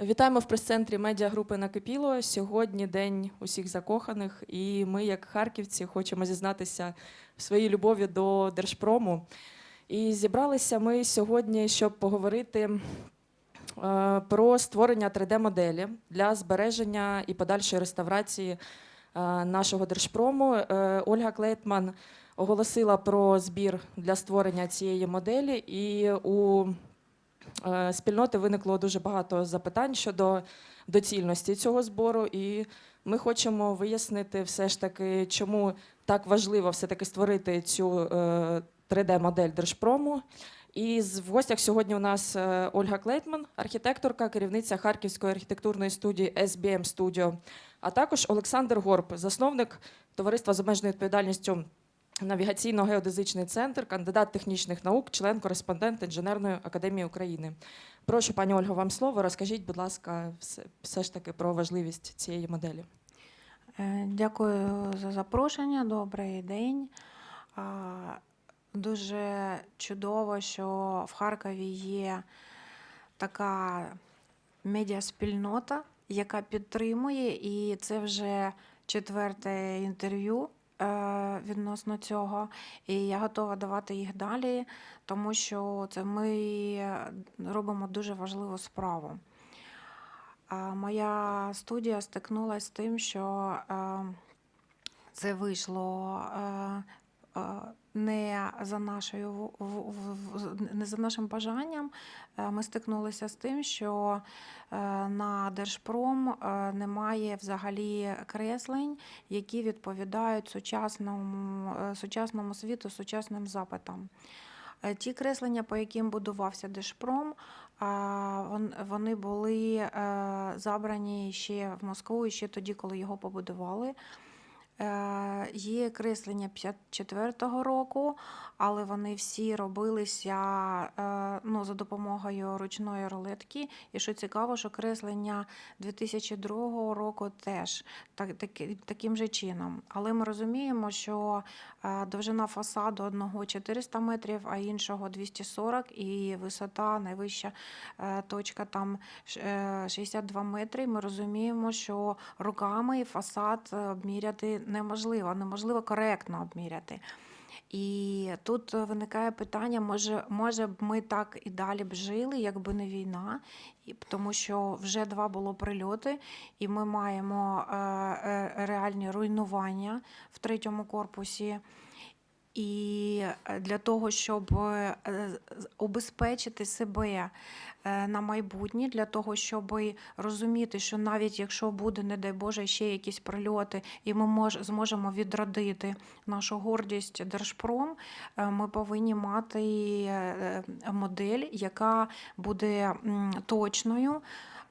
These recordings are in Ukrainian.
Вітаємо в прес-центрі медіагрупи Накипіло. Сьогодні день усіх закоханих, і ми, як харківці, хочемо зізнатися в своїй любові до Держпрому. І зібралися ми сьогодні, щоб поговорити е, про створення 3D-моделі для збереження і подальшої реставрації е, нашого Держпрому. Е, Ольга Клейтман оголосила про збір для створення цієї моделі, і у спільноти виникло дуже багато запитань щодо доцільності цього збору, і ми хочемо вияснити все ж таки, чому так важливо все-таки створити цю е, 3D-модель Держпрому. І в гостях сьогодні у нас е, Ольга Клейтман, архітекторка, керівниця Харківської архітектурної студії SBM Studio, а також Олександр Горб, засновник товариства з обмеженою відповідальністю Навігаційно-геодезичний центр, кандидат технічних наук, член-кореспондент Інженерної академії України. Прошу, пані Ольго, вам слово. Розкажіть, будь ласка, все, все ж таки про важливість цієї моделі. Е, Дякую за запрошення. Добрий день. Дуже чудово, що в Харкові є така медіаспільнота, яка підтримує, і це вже четверте інтерв'ю відносно цього. І я готова давати їх далі, тому що це ми робимо дуже важливу справу. Моя студія стикнулася з тим, що е, це вийшло е, е, не за нашою не за нашим бажанням. Е, Ми стикнулися з тим, що е, на Держпром е, немає взагалі креслень, які відповідають сучасному, сучасному світу, сучасним запитам. Ті креслення, по яким будувався Держпром, вони були забрані ще в Москву, ще тоді, коли його побудували. Е, Є креслення 54-го року, але вони всі робилися е, ну, за допомогою ручної рулетки. І що цікаво, що креслення 2002 року теж так, таки- таким же чином. Але ми розуміємо, що е, довжина фасаду одного 400 метрів, а іншого 240, і висота найвища точка там ш- е, 62 метри. Ми розуміємо, що руками фасад обміряти неможливо, неможливо коректно обміряти. І тут виникає питання, може, може б ми так і далі б жили, якби не війна, тому що вже два було прильоти, і ми маємо е, е, реальні руйнування в третьому корпусі. І е, для того, щоб е, з- убезпечити себе е, на майбутнє, для того, щоб розуміти, що навіть якщо буде, не дай Боже, ще якісь прильоти, і ми мож, зможемо відродити нашу гордість Держпром, е, ми повинні мати е, е, модель, яка буде точною.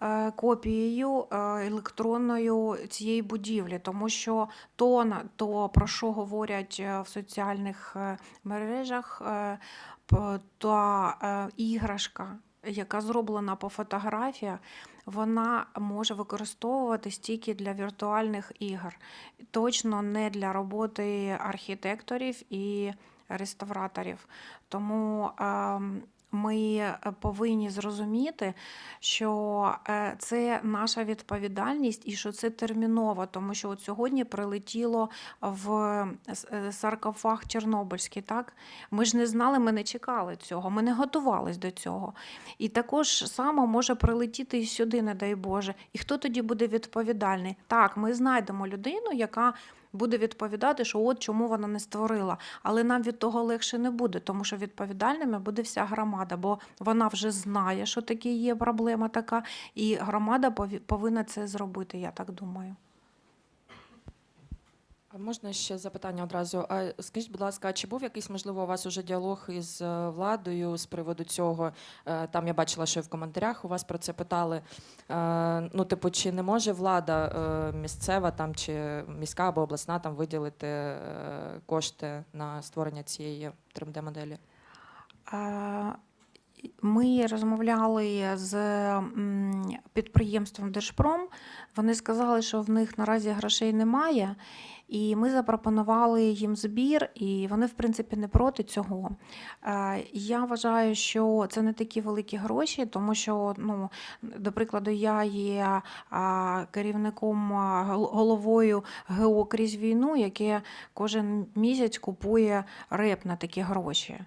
Е, Копією е, електронною цієї будівлі, тому що то, то про що говорять е, в соціальних мережах, та іграшка, яка зроблена по фотографіях, вона може використовуватись тільки для віртуальних ігор, точно не для роботи архітекторів і реставраторів. Тому ем, ми е, повинні зрозуміти, що е, це наша відповідальність і що це терміново, тому що от сьогодні прилетіло в е, саркофаг Чорнобильський. Так ми ж не знали, ми не чекали цього, ми не готувались до цього. І також само може прилетіти і сюди, не дай Боже. І хто тоді буде відповідальний? Так, ми знайдемо людину, яка буде відповідати, що от чому вона не створила. Але нам від того легше не буде, тому що відповідальними буде вся громада, бо вона вже знає, що таке є проблема така, і громада пові- повинна це зробити, я так думаю. Можна ще запитання одразу? А скажіть, будь ласка, чи був якийсь можливо у вас уже діалог із е, владою з приводу цього? Е, Там я бачила, що в коментарях у вас про це питали. Е, Ну, типу, чи не може влада місцева там чи міська або обласна там виділити кошти на створення цієї 3D-моделі? Ми розмовляли з підприємством Держпром. Вони сказали, що в них наразі грошей немає, і ми запропонували їм збір, і вони, в принципі, не проти цього. Е, Я вважаю, що це не такі великі гроші, тому що, ну, до прикладу, я є керівником головою ГО крізь війну, яке кожен місяць купує реп на такі гроші.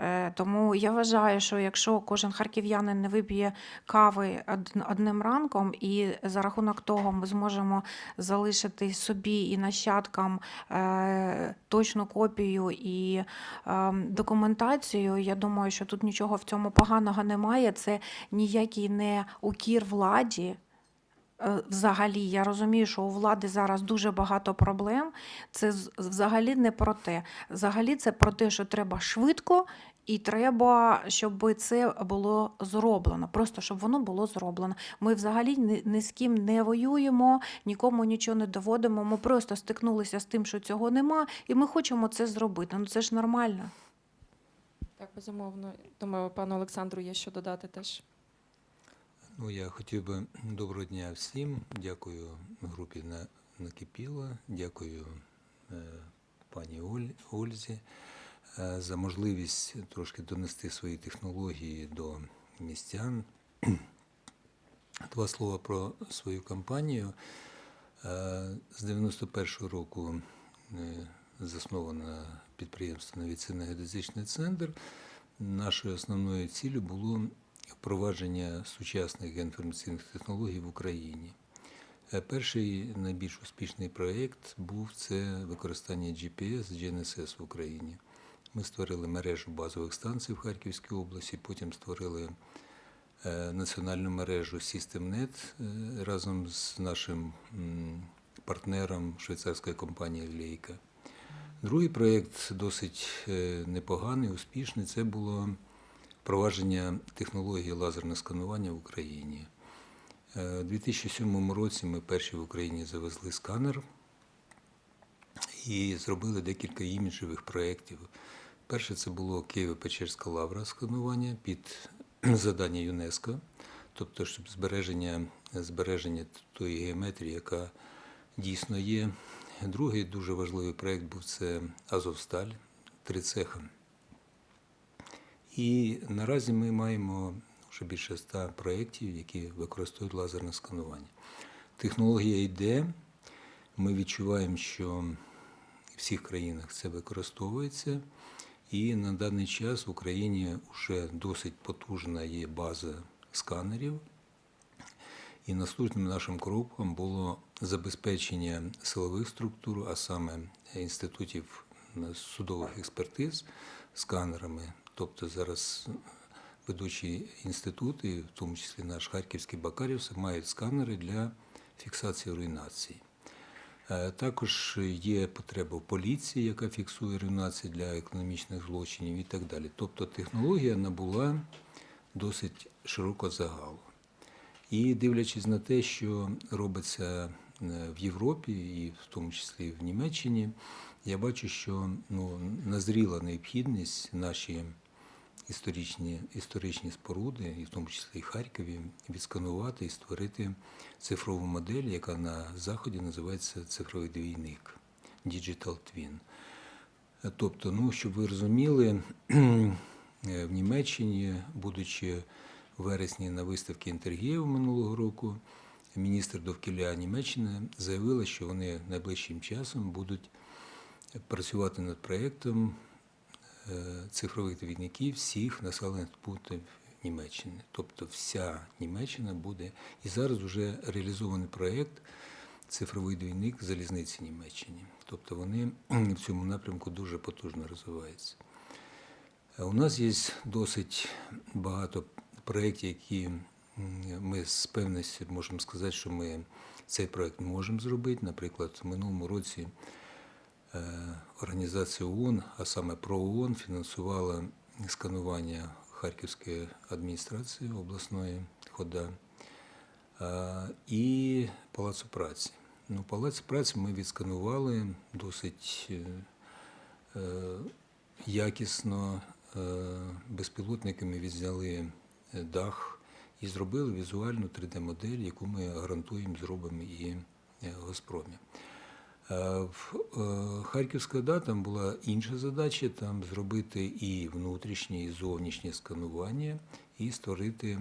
Е, Тому я вважаю, що якщо кожен харків'янин не вип'є кави од- одним ранком, і за рахунок того ми зможемо залишити собі і нащадкам е, точну копію і е, документацію, я думаю, що тут нічого в цьому поганого немає. Це ніякий не укір владі. Е, Взагалі, я розумію, що у влади зараз дуже багато проблем. Це взагалі не про те. Взагалі, це про те, що треба швидко, і треба, щоб це було зроблено. Просто щоб воно було зроблено. Ми взагалі ні, ні з ким не воюємо, нікому нічого не доводимо. Ми просто стикнулися з тим, що цього нема, і ми хочемо це зробити. Ну це ж нормально. Так, безумовно. Думаю, пану Олександру є що додати теж. Ну, я хотів би доброго дня всім. Дякую групі на накипіло, дякую е, пані Оль, Ользі е, за можливість трошки донести свої технології до містян. Два слова про свою компанію. Е, З 91-го року засновано підприємство Навіцинно-геодезичний центр. Нашою основною ціллю було впровадження сучасних геоінформаційних технологій в Україні. Е, Перший найбільш успішний проєкт був це використання GPS GNSS в Україні. Ми створили мережу базових станцій в Харківській області, потім створили е, національну мережу SystemNet е, разом з нашим партнером швейцарської компанії Лейка. Другий проєкт досить непоганий, успішний. Це було впровадження технології лазерне сканування в Україні. Е, У 2007 році ми перші в Україні завезли сканер і зробили декілька іміджевих проєктів. Перше це було Києво-Печерська лавра сканування під завдання ЮНЕСКО, тобто щоб збереження, збереження тої геометрії, яка дійсно є. Другий дуже важливий проєкт був це Азовсталь, три цеха. І наразі ми маємо вже більше ста проєктів, які використовують лазерне сканування. Технологія йде. Ми відчуваємо, що в всіх країнах це використовується. І на даний час в Україні вже досить потужна є база сканерів. І наступним нашим кроком було забезпечення силових структур, а саме інститутів судових експертиз сканерами. Тобто зараз ведучі інститути, в тому числі наш Харківський Бакарівський, мають сканери для фіксації руйнації. Е, Також є потреба в поліції, яка фіксує руйнації для економічних злочинів і так далі. Тобто технологія набула досить широкого загалу. І дивлячись на те, що робиться е, в Європі, і в тому числі в Німеччині, я бачу, що ну, назріла необхідність наші історичні, історичні споруди, і в тому числі і Харкові, відсканувати і створити цифрову модель, яка на Заході називається цифровий двійник Digital Twin. Тобто, ну, щоб ви розуміли, в Німеччині, будучи в вересні на виставці Інтергієв минулого року, міністр довкілля Німеччини заявила, що вони найближчим часом будуть працювати над проєктом е, цифрових двійників всіх населених пунктів Німеччини. Тобто вся Німеччина буде. І зараз вже реалізований проєкт цифровий двійник залізниці Німеччині. Тобто вони в цьому напрямку дуже потужно розвиваються. Е, У нас є досить багато проєктів, які ми з певністю можемо сказати, що ми цей проєкт можемо зробити. Наприклад, в минулому році організація ООН, а саме ПРООН, фінансувала сканування Харківської адміністрації обласної хода е, і Палацу праці. Ну, Палац праці ми відсканували досить е, е, якісно безпілотниками відзняли е, дах і зробили візуальну 3D-модель, яку ми гарантуємо зробимо і е, в Газпромі. Е, В е, Харківська ОДА там була інша задача там зробити і внутрішнє, і зовнішнє сканування, і створити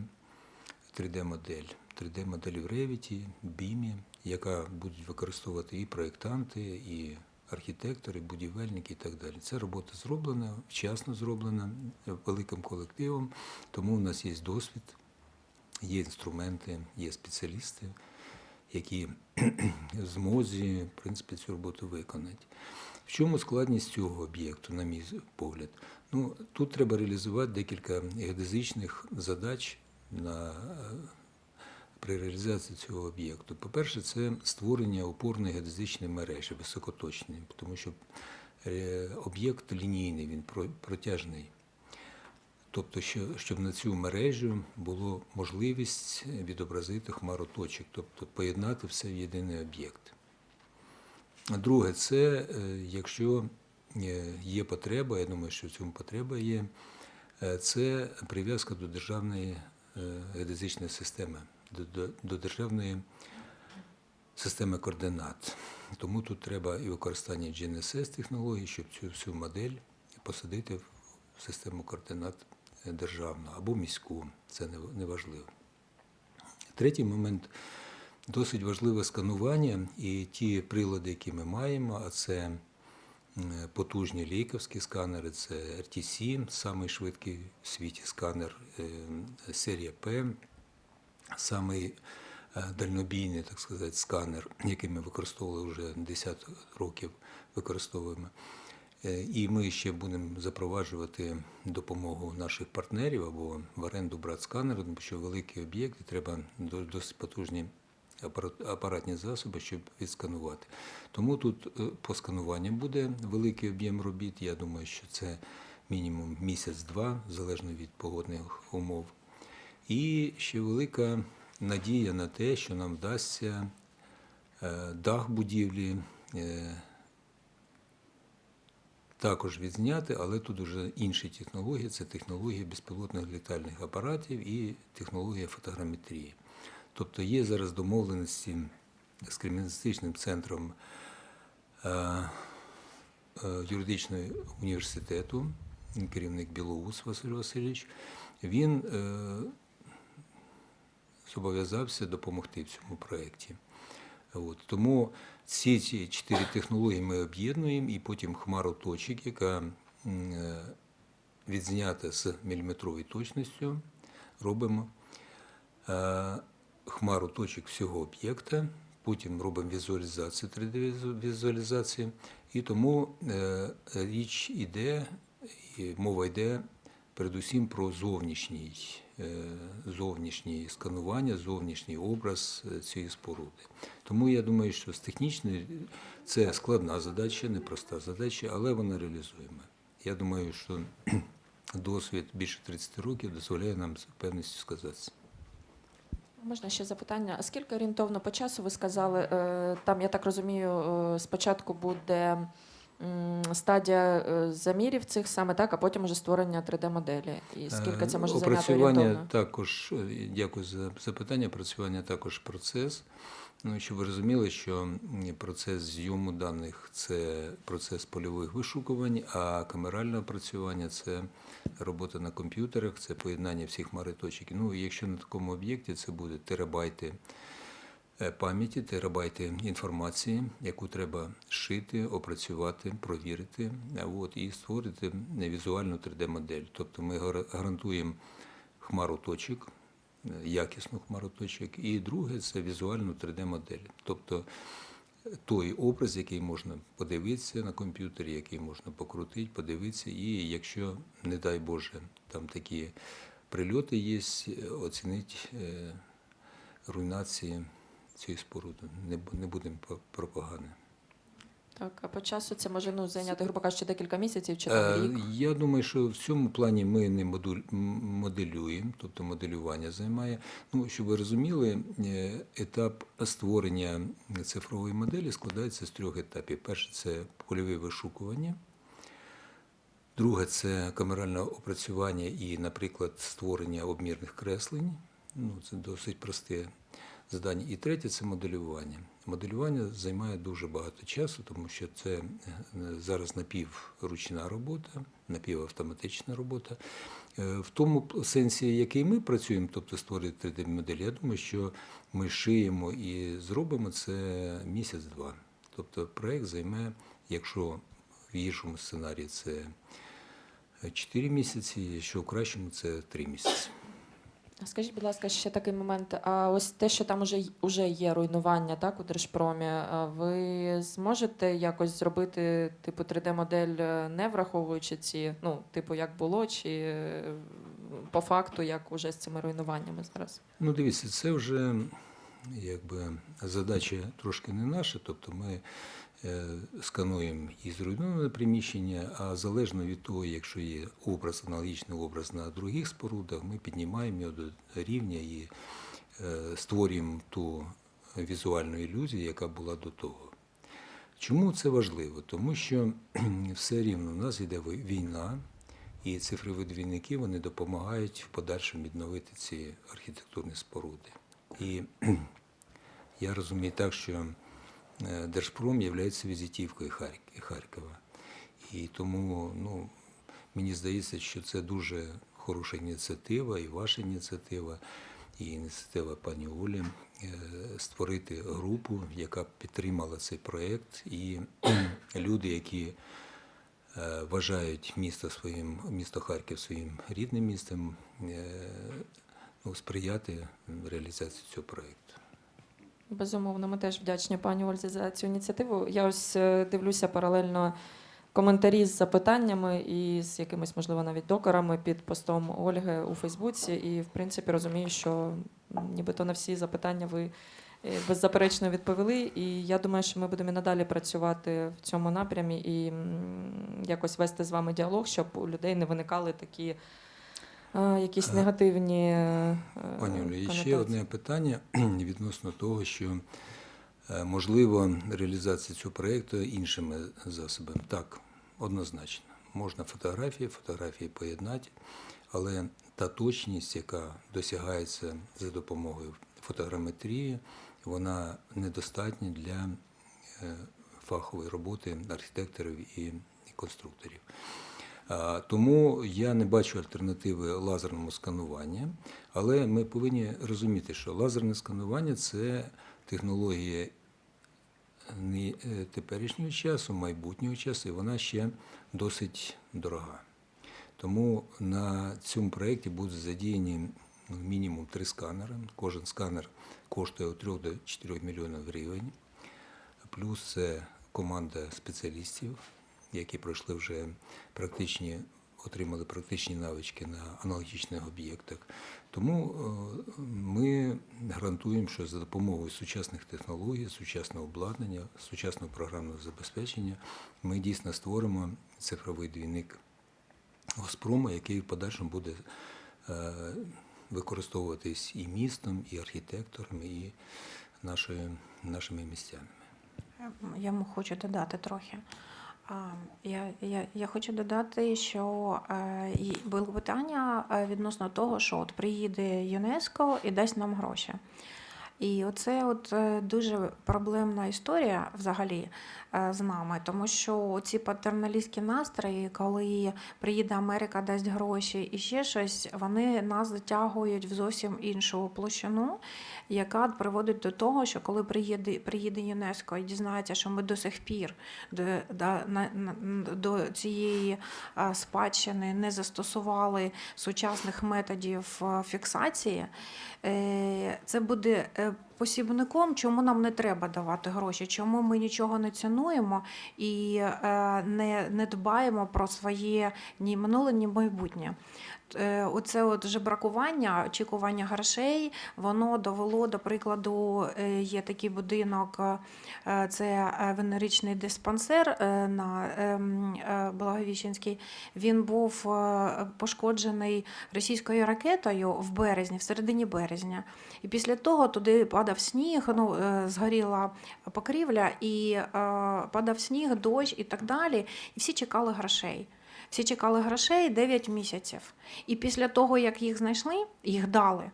3D-модель. 3D-модель в Revit, BIM, яка будуть використовувати і проєктанти, і архітектори, будівельники і так далі. Ця робота зроблена, вчасно зроблена великим колективом, тому у нас є досвід, є інструменти, є спеціалісти, які змозі в принципі, цю роботу виконати. В чому складність цього об'єкту, на мій погляд? Ну, тут треба реалізувати декілька геодезичних задач на, е, при реалізації цього об'єкту. По-перше, це створення опорної геодезичної мережі високоточної, тому що е, об'єкт лінійний, він про- протяжний. Тобто, що, щоб на цю мережу було можливість відобразити хмару точок, тобто поєднати все в єдиний об'єкт. Друге, це е, якщо е, є потреба, я думаю, що в цьому потреба є, е, це прив'язка до державної геодезичної системи, до, до, державної системи координат. Тому тут треба і використання GNSS технологій, щоб цю всю модель посадити в систему координат державну або міську. Це не- важливо. Третій момент досить важливе сканування і ті прилади, які ми маємо, а це потужні лейковські сканери, це RTC, самий швидкий в світі сканер е, серія П, самий е, дальнобійний, так сказати, сканер, який ми використовували вже 10 років, використовуємо. Е, І ми ще будемо запроваджувати допомогу наших партнерів або в оренду брати сканери, тому що великі об'єкти треба досить потужні апаратні засоби, щоб відсканувати. Тому тут е, по скануванню буде великий об'єм робіт. Я думаю, що це мінімум місяць-два, залежно від погодних умов. І ще велика надія на те, що нам вдасться е, дах будівлі також відзняти, але тут вже інші технології. Це технологія безпілотних літальних апаратів і технологія фотограметрії. Тобто є зараз домовленості з криміналістичним центром е, е, юридичного університету, керівник Білоус Василь Васильович. Він е, зобов'язався допомогти в цьому проєкті. От. Тому ці ці чотири технології ми об'єднуємо і потім хмару точок, яка е, відзнята з міліметровою точністю, робимо е, хмару точок всього об'єкта, потім робимо візуалізацію 3D-візуалізації. І тому е, річ іде, і мова йде передусім про зовнішній, зовнішнє сканування, зовнішній образ е, цієї споруди. Тому я думаю, що з технічної це складна задача, непроста задача, але вона реалізуєма. Я думаю, що досвід більше 30 років дозволяє нам з певністю сказати. Можна ще запитання? Скільки орієнтовно по часу ви сказали? е, Там, я так розумію, е, спочатку буде стадія е, замірів цих саме так, а потім уже створення 3D-моделі. І скільки це може Е, зайняти орієнтовно? також, е, дякую за запитання. Опрацювання також процес. Ну, щоб ви розуміли, що процес зйому даних це процес польових вишукувань, а камеральне опрацювання це робота на комп'ютерах, це поєднання всіх мариточок. Ну, якщо на такому об'єкті це буде терабайти е, пам'яті, терабайти інформації, яку треба шити, опрацювати, провірити, от, і створити візуальну 3D-модель. Тобто ми гарантуємо хмару точок, е, якісну хмару точок. І друге це візуальну 3D-модель. Тобто е, той образ, який можна подивитися на комп'ютері, який можна покрутити, подивитися, і якщо, не дай Боже, там такі прильоти є, е, оцінити е, руйнації цієї споруди. Не, не будемо про- погане. Так, а по часу це може ну, зайняти, грубо кажучи, декілька місяців чи Е, там рік. Я думаю, що в цьому плані ми не моделюємо, тобто моделювання займає. Ну, щоб ви розуміли, е, етап створення цифрової моделі складається з трьох етапів. Перше це польове вишукування, Друге це камеральне опрацювання і, наприклад, створення обмірних креслень. Ну, це досить просте завдання. І третє це моделювання. Моделювання займає дуже багато часу, тому що це е, зараз напівручна робота, напівавтоматична робота. Е, В тому сенсі, який ми працюємо, тобто створити 3D-модель, я думаю, що ми шиємо і зробимо це місяць-два. Тобто проєкт займе, якщо в гіршому сценарії це 4 місяці, якщо в кращому це 3 місяці. Скажіть, будь ласка, ще такий момент. А ось те, що там уже, уже є руйнування, так, у Держпромі, ви зможете якось зробити типу 3D-модель, е, не враховуючи ці, ну, типу, як було, чи е, по факту, як уже з цими руйнуваннями зараз? Ну, дивіться, це вже якби задача трошки не наша, тобто ми скануємо і зруйноване приміщення, а залежно від того, якщо є образ, аналогічний образ на других спорудах, ми піднімаємо його до рівня і е, створюємо ту візуальну ілюзію, яка була до того. Чому це важливо? Тому що все рівно у нас йде війна, і цифрові двійники вони допомагають в подальшому відновити ці архітектурні споруди. І я розумію так, що е, Держпром є візитівкою Харкова. І тому ну, мені здається, що це дуже хороша ініціатива, і ваша ініціатива, і ініціатива пані Олі е, створити групу, яка підтримала цей проєкт, і люди, які е, вважають місто своїм, місто Харків своїм рідним містом, е, ну, сприяти реалізації цього проєкту. Безумовно, ми теж вдячні пані Ользі за цю ініціативу. Я ось е, дивлюся паралельно коментарі з запитаннями і з якимись, можливо, навіть докорами під постом Ольги у Фейсбуці. І, в принципі, розумію, що нібито на всі запитання ви е, беззаперечно відповіли. І я думаю, що ми будемо і надалі працювати в цьому напрямі і якось вести з вами діалог, щоб у людей не виникали такі. Якісь негативні е, Пані Олі, і ще одне питання відносно того, що е, можливо реалізація цього проєкту іншими засобами. Так, однозначно. Можна фотографії, фотографії поєднати, але та точність, яка досягається за допомогою фотограметрії, вона недостатня для е, фахової роботи архітекторів і конструкторів. А, Тому я не бачу альтернативи лазерному скануванню, але ми повинні розуміти, що лазерне сканування це технологія не е, теперішнього часу, майбутнього часу, і вона ще досить дорога. Тому на цьому проєкті будуть задіяні мінімум три сканери. Кожен сканер коштує від 3 до 4 мільйонів гривень. Плюс це команда спеціалістів, які пройшли вже практичні, отримали практичні навички на аналогічних об'єктах. Тому е, ми гарантуємо, що за допомогою сучасних технологій, сучасного обладнання, сучасного програмного забезпечення ми дійсно створимо цифровий двійник Госпрому, який в подальшому буде е, використовуватись і містом, і архітекторами, і нашою, нашими місцями. Я хочу додати трохи. Я, я, я хочу додати, що е, було питання е, відносно того, що от приїде ЮНЕСКО і дасть нам гроші. І оце от е, дуже проблемна історія взагалі е, з нами, тому що ці патерналістські настрої, коли приїде Америка, дасть гроші і ще щось, вони нас затягують в зовсім іншу площину, яка приводить до того, що коли приїде, приїде ЮНЕСКО і дізнається, що ми до сих пір до, до, до цієї спадщини не застосували сучасних методів фіксації, е, це буде е, посібником, чому нам не треба давати гроші, чому ми нічого не цінуємо і е, не, не дбаємо про своє ні минуле, ні майбутнє. Е, Оце от жебракування, очікування грошей, воно довело, до прикладу, е, є такий будинок, е, це венеричний диспансер на ем, Благовіщенській. Він був пошкоджений російською ракетою в березні, в середині березня. І після того туди падав сніг, ну, згоріла покрівля, і падав сніг, дощ і так далі. І всі чекали грошей. Всі чекали грошей 9 місяців. І після того, як їх знайшли, їх дали,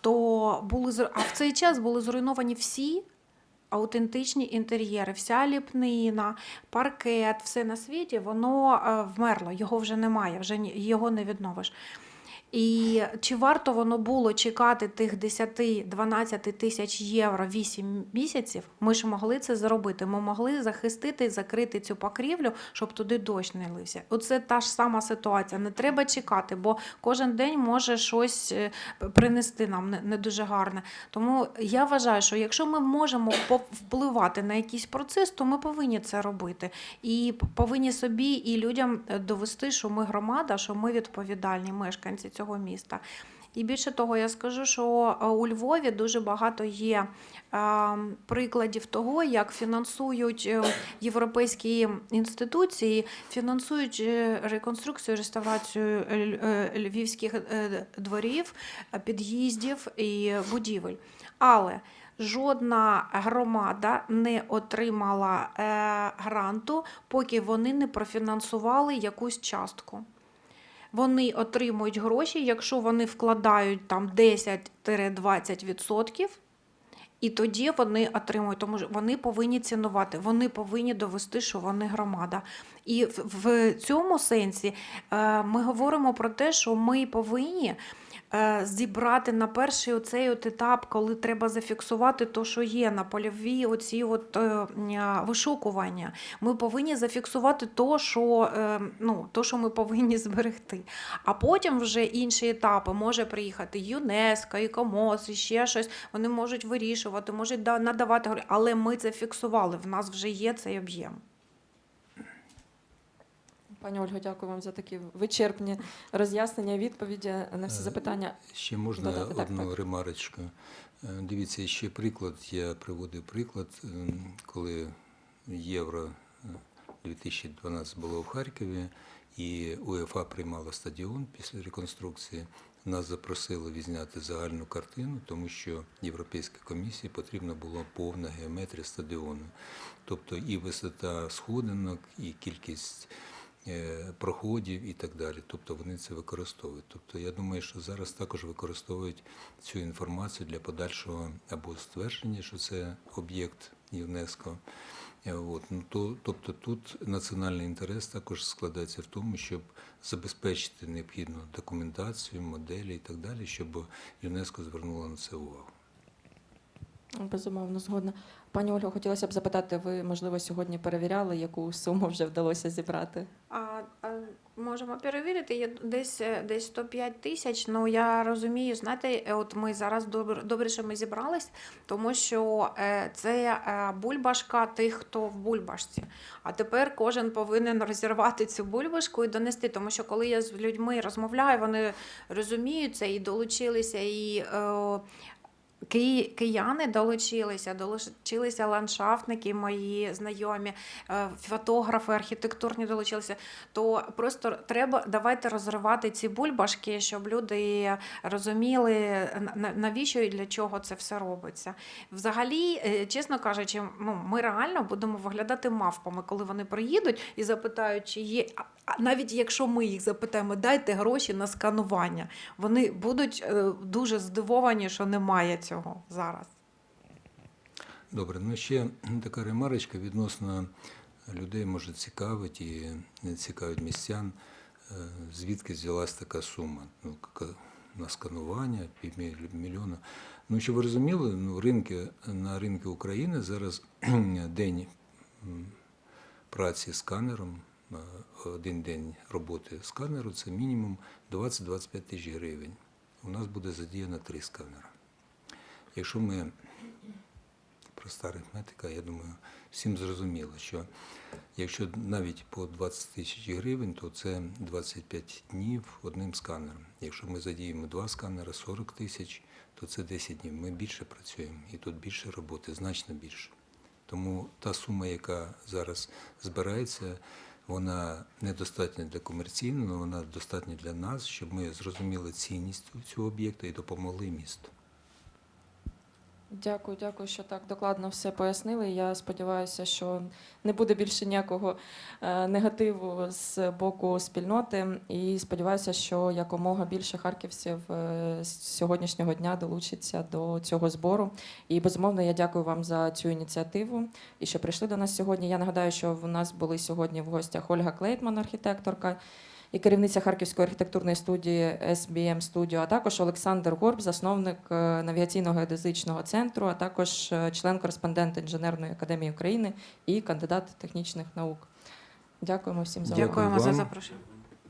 то були а в цей час були зруйновані всі аутентичні інтер'єри, вся ліпнина, паркет, все на світі, воно е, вмерло, його вже немає, вже його не відновиш. І чи варто воно було чекати тих 10-12 тисяч євро 8 місяців? Ми ж могли це зробити. Ми могли захистити, закрити цю покрівлю, щоб туди дощ не лився. Оце та ж сама ситуація. Не треба чекати, бо кожен день може щось е, принести нам не, дуже гарне. Тому я вважаю, що якщо ми можемо впливати на якийсь процес, то ми повинні це робити. І повинні собі і людям е, довести, що ми громада, що ми відповідальні мешканці цього міста. І більше того, я скажу, що е, у Львові дуже багато є е, прикладів того, як фінансують е, європейські інституції, фінансують реконструкцію, реставрацію ль- львівських дворів, під'їздів і будівель. Але жодна громада не отримала гранту, поки вони не профінансували якусь частку. Вони отримують гроші, якщо вони вкладають там 10-20%, і тоді вони отримують, тому що вони повинні цінувати, вони повинні довести, що вони громада. І в, цьому сенсі е, ми говоримо про те, що ми повинні зібрати на перший оцей от етап, коли треба зафіксувати те, що є на польові оці от, е, вишукування. Ми повинні зафіксувати то, що, е, ну, то, що ми повинні зберегти. А потім вже інші етапи може приїхати ЮНЕСКО, ІКОМОС, і ще щось. Вони можуть вирішувати, можуть да- надавати, але ми це фіксували. В нас вже є цей об'єм. Пані Ольго, дякую вам за такі вичерпні роз'яснення, відповіді на всі Е, запитання. Ще можна Додати, одну так. ремарочку. Е, Дивіться, ще приклад. Я приводив приклад, ем, коли Євро е, 2012 було в Харкові, і УЄФА приймала стадіон після реконструкції. Нас запросили відзняти загальну картину, тому що Європейській комісії потрібна була повна геометрія стадіону. Тобто і висота сходинок, і кількість е, проходів і так далі. Тобто вони це використовують. Тобто я думаю, що зараз також використовують цю інформацію для подальшого або ствердження, що це об'єкт ЮНЕСКО. Е, От. Ну, то, тобто тут національний інтерес також складається в тому, щоб забезпечити необхідну документацію, моделі і так далі, щоб ЮНЕСКО звернуло на це увагу. Безумовно, згодна. Пані Ольго, хотілося б запитати, ви, можливо, сьогодні перевіряли, яку суму вже вдалося зібрати? А, а, можемо перевірити, є десь, е, десь 105 тисяч. Ну я розумію, знаєте, е, от ми зараз добре, добре, що ми зібрались, тому що е, це бульбашка тих, хто в бульбашці. А тепер кожен повинен розірвати цю бульбашку і донести. Тому що коли я з людьми розмовляю, вони розуміють це і долучилися, і е, Кияни долучилися, долучилися ландшафтники мої знайомі, е, фотографи, архітектурні долучилися. То просто треба давайте розривати ці бульбашки, щоб люди розуміли, на- на- навіщо і для чого це все робиться. Взагалі, е, чесно кажучи, ну, ми реально будемо виглядати мавпами, коли вони приїдуть і запитають, чи є. навіть якщо ми їх запитаємо, дайте гроші на сканування, вони будуть е, дуже здивовані, що немає цього зараз. Добре, ну ще така ремарочка відносно людей, може, цікавить і не цікавить містян, е, звідки взялась така сума ну, на сканування півмільйона. Ну, щоб ви розуміли, ну, ринки, на ринку України зараз день праці сканером, е, один день роботи сканеру це мінімум 20-25 тисяч гривень. У нас буде задіяно три сканера. Якщо ми проста арифметика, я думаю, всім зрозуміло, що якщо навіть по 20 тисяч гривень, то це 25 днів одним сканером. Якщо ми задіємо два сканери 40 тисяч, то це 10 днів. Ми більше працюємо і тут більше роботи, значно більше. Тому та сума, яка зараз збирається, вона недостатня для комерційного, але вона достатня для нас, щоб ми зрозуміли цінність цього об'єкта і допомогли місту. Дякую, дякую, що так докладно все пояснили. Я сподіваюся, що не буде більше ніякого е, негативу з боку спільноти. І сподіваюся, що якомога більше харківців е, з сьогоднішнього дня долучиться до цього збору. І безумовно, я дякую вам за цю ініціативу і що прийшли до нас сьогодні. Я нагадаю, що в нас були сьогодні в гостях Ольга Клейтман, архітекторка. І керівниця Харківської архітектурної студії SBM Studio, а також Олександр Горб, засновник е, навігаційного геодезичного центру, а також е, член-кореспондент Інженерної академії України і кандидат технічних наук. Дякуємо всім за увагу. Дякуємо за запрошення.